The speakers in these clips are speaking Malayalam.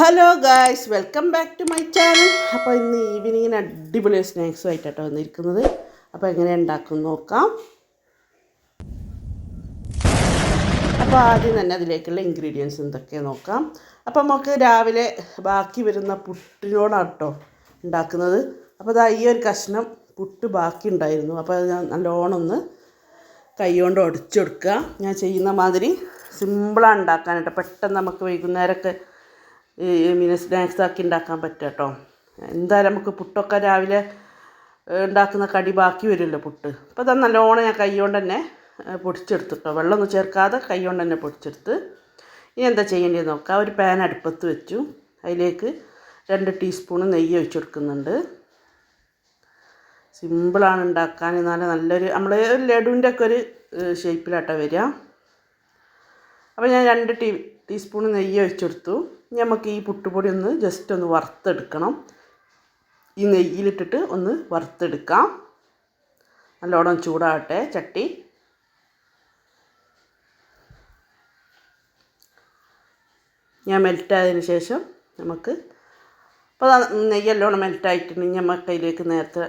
Hello guys welcome back to my channel അപ്പോൾ ഇന്ന് ഈവനിങ്ങിന് അടിപൊളി സ്നാക്സും ആയിട്ടാണ് വന്നിരിക്കുന്നത്. അപ്പോൾ എങ്ങനെ ഉണ്ടാക്കും നോക്കാം. അപ്പോൾ ആദ്യം തന്നെ അതിലേക്കുള്ള ഇൻഗ്രീഡിയൻസ് എന്തൊക്കെ നോക്കാം. അപ്പോൾ നമുക്ക് രാവിലെ ബാക്കി വരുന്ന പുട്ടിനോടാണ് കേട്ടോ ഉണ്ടാക്കുന്നത്. അപ്പോൾ അതാ ഈ ഒരു കഷ്ണം പുട്ട് ബാക്കി ഉണ്ടായിരുന്നു. അപ്പോൾ അത് ഞാൻ നല്ലോണം ഒന്ന് കൈ കൊണ്ട് ഉടച്ചെടുക്കുക ഞാൻ ചെയ്യുന്ന മാതിരി സിമ്പിളാണ് ഉണ്ടാക്കാനായിട്ട് പെട്ടെന്ന് നമുക്ക് വൈകുന്നേരമൊക്കെ മീൻ സ്നാക്സ് ആക്കി ഉണ്ടാക്കാൻ പറ്റും കേട്ടോ. എന്തായാലും നമുക്ക് പുട്ടൊക്കെ രാവിലെ ഉണ്ടാക്കുന്ന കടി ബാക്കി വരുമല്ലോ പുട്ട്. അപ്പോൾ അത് നല്ലോണം ഞാൻ കൈ കൊണ്ട് തന്നെ പൊടിച്ചെടുത്തു കേട്ടോ. വെള്ളമൊന്നും ചേർക്കാതെ കൈ കൊണ്ട് തന്നെ പൊടിച്ചെടുത്ത്. ഇനി എന്താ ചെയ്യേണ്ടത് നോക്കാം. ഒരു പാൻ അടുപ്പത്ത് വെച്ചു. അതിലേക്ക് രണ്ട് ടീസ്പൂൺ നെയ്യ് ഒഴിച്ചു കൊടുക്കുന്നുണ്ട്. സിമ്പിളാണ് ഉണ്ടാക്കാൻ. എന്നാലും നല്ലൊരു നമ്മൾ ലഡുവിന്റെ ഒക്കെ ഒരു ഷേപ്പിലാട്ടോ വരിക. അപ്പോൾ ഞാൻ രണ്ട് ടീ ടീസ്പൂൺ നെയ്യ് ഒഴിച്ചെടുത്തു. നമുക്ക് ഈ പുട്ടുപൊടി ഒന്ന് ജസ്റ്റ് ഒന്ന് വറുത്തെടുക്കണം. ഈ നെയ്യിലിട്ടിട്ട് ഒന്ന് വറുത്തെടുക്കാം. നല്ലോണം ചൂടാകട്ടെ ചട്ടി. ഞാൻ മെൽറ്റായതിന് ശേഷം നമുക്ക് അപ്പോൾ നെയ്യ് നല്ലോണം മെൽറ്റായിട്ടുണ്ടെങ്കിൽ നമുക്ക് കയ്യിലേക്ക് നേരത്തെ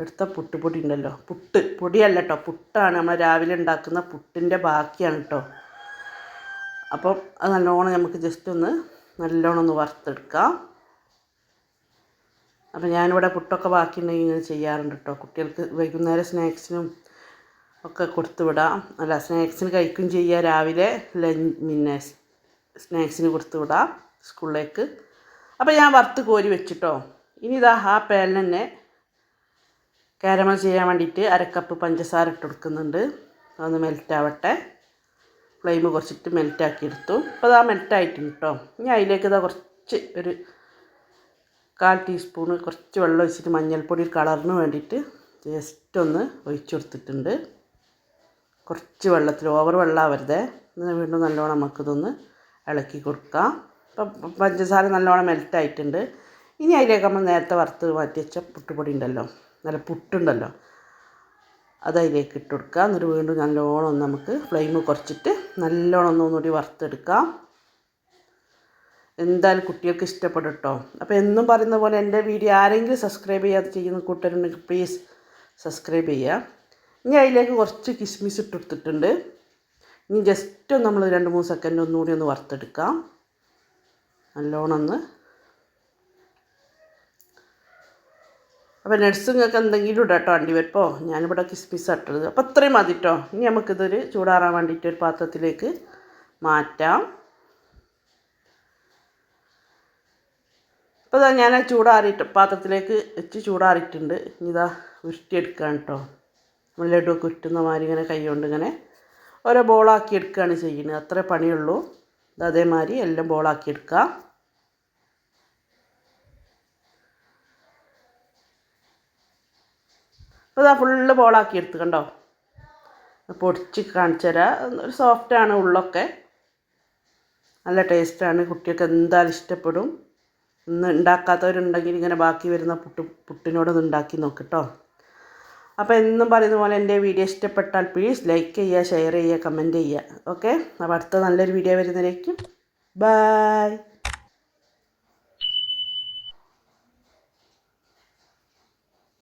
എടുത്ത പുട്ടുപൊടി ഉണ്ടല്ലോ. പുട്ട് പൊടിയല്ല കേട്ടോ പുട്ടാണ്. നമ്മൾ രാവിലെ ഉണ്ടാക്കുന്ന പുട്ടിന്റെ ബാക്കിയാണ് കേട്ടോ അപ്പം അത് നല്ലോണം നമുക്ക് ജസ്റ്റ് ഒന്ന് നല്ലോണം ഒന്ന് വറുത്തെടുക്കാം. അപ്പം ഞാനിവിടെ പുട്ടൊക്കെ ബാക്കിയുണ്ടെങ്കിൽ ഇങ്ങനെ ചെയ്യാറുണ്ട് കേട്ടോ കുട്ടികൾക്ക് വൈകുന്നേരം സ്നാക്സിനും ഒക്കെ കൊടുത്തു വിടാം. അല്ല സ്നാക്സിന് കഴിക്കും ചെയ്യുക രാവിലെ ലഞ്ച് പിന്നെ സ്നാക്സിന് കൊടുത്തു വിടാം സ്കൂളിലേക്ക്. അപ്പോൾ ഞാൻ വറുത്ത് കോരി വെച്ചിട്ടോ. ഇനി ഇതാ ആ പാനിൽ തന്നെ കാരമൽ ചെയ്യാൻ വേണ്ടിയിട്ട് അരക്കപ്പ് പഞ്ചസാര ഇട്ട് കൊടുക്കുന്നുണ്ട്. അതൊന്ന് മെൽറ്റ് ആവട്ടെ. ഫ്ലെയിം കുറച്ചിട്ട് മെൽറ്റാക്കി എടുത്തു അപ്പോൾ അത് മെൽറ്റായിട്ടുണ്ട് കേട്ടോ ഇനി അതിലേക്ക് ഇതാ കുറച്ച് ഒരു കാൽ ടീസ്പൂൺ കുറച്ച് വെള്ളം ഒഴിച്ചിട്ട് മഞ്ഞൾപ്പൊടി കളറിന് വേണ്ടിയിട്ട് ജസ്റ്റ് ഒന്ന് ഒഴിച്ചു കൊടുത്തിട്ടുണ്ട്. കുറച്ച് വെള്ളത്തിൽ ഓവർ വെള്ളമാവരുതേ എന്നാൽ വീണ്ടും നല്ലോണം നമുക്കിതൊന്ന് ഇളക്കി കൊടുക്കാം. അപ്പം പഞ്ചസാര നല്ലോണം മെൽറ്റായിട്ടുണ്ട്. ഇനി അതിലേക്ക് നമ്മൾ നേരത്തെ വറുത്ത് മാറ്റി വെച്ച പുട്ടുപൊടി ഉണ്ടല്ലോ. നല്ല പുട്ടുണ്ടല്ലോ. അത് അതിലേക്ക് ഇട്ട് കൊടുക്കുക. എന്നിട്ട് വീണ്ടും നല്ലോണം നമുക്ക് ഫ്ലെയിം കുറച്ചിട്ട് നല്ലോണം ഒന്ന് ഒന്നുകൂടി വറുത്തെടുക്കാം എന്തായാലും കുട്ടികൾക്ക് ഇഷ്ടപ്പെടും കേട്ടോ. അപ്പോൾ എന്നും പറയുന്ന പോലെ എന്റെ വീഡിയോ ആരെങ്കിലും സബ്സ്ക്രൈബ് ചെയ്യാതെ ചെയ്യുന്ന കൂട്ടരുണ്ടെങ്കിൽ പ്ലീസ് സബ്സ്ക്രൈബ് ചെയ്യുക. ഇനി അതിലേക്ക് കുറച്ച് കിസ്മിസ് ഇട്ട് കൊടുത്തിട്ടുണ്ട്. ഇനി ജസ്റ്റ് നമ്മൾ രണ്ട് മൂന്ന് സെക്കൻഡ് ഒന്നുകൂടി ഒന്ന് വറുത്തെടുക്കാം. നല്ലോണം ഒന്ന് അപ്പോൾ നട്സ് നിങ്ങൾക്ക് എന്തെങ്കിലും ഇടാം കേട്ടോ വരുമ്പോൾ ഞാനിവിടെ കിസ്മിസ് ഇട്ടത് അപ്പോൾ അത്രയും മതി കേട്ടോ ഇനി നമുക്കിതൊരു ചൂടാറാൻ വേണ്ടിയിട്ട് ഒരു പാത്രത്തിലേക്ക് മാറ്റാം. അപ്പോൾ ഇതാ ഞാൻ ചൂടാറിയിട്ട് പാത്രത്തിലേക്ക് വെച്ച് ചൂടാറിയിട്ടുണ്ട്. ഇനി ഇതാ ഉരുട്ടിയെടുക്കുകയാണ് കേട്ടോ നമ്മൾ ലഡുവൊക്കെ ഉരുട്ടുന്ന മാതിരി ഇങ്ങനെ കൈ കൊണ്ട് ഇങ്ങനെ ഓരോ ബോളാക്കി എടുക്കുകയാണ് ചെയ്യുന്നത്. അത്രേ പണിയുള്ളൂ. അതേമാതിരി എല്ലാം ബോളാക്കി എടുക്കുക അപ്പോൾ ഇതാ ഫുള്ള് ബോളാക്കി എടുത്ത് കണ്ടോ? പൊടിച്ച് കാണിച്ചു തരാം. ഒരു സോഫ്റ്റാണ് ഉള്ളൊക്കെ. നല്ല ടേസ്റ്റാണ് കുട്ടികൾക്ക് എന്തായാലും ഇഷ്ടപ്പെടും. ഇന്ന് ഉണ്ടാക്കാത്തവരുണ്ടെങ്കിൽ ഇങ്ങനെ ബാക്കി വരുന്ന പുട്ട് പുട്ടിനോടൊന്ന് ഉണ്ടാക്കി നോക്കട്ടോ അപ്പോൾ എന്നും പറയുന്ന പോലെ എന്റെ വീഡിയോ ഇഷ്ടപ്പെട്ടാൽ പ്ലീസ് ലൈക്ക് ചെയ്യുക ഷെയർ ചെയ്യുക കമന്റ് ചെയ്യുക. ഓക്കെ അപ്പോൾ അടുത്ത നല്ലൊരു വീഡിയോ വരുന്നതിലേക്കും. ബൈ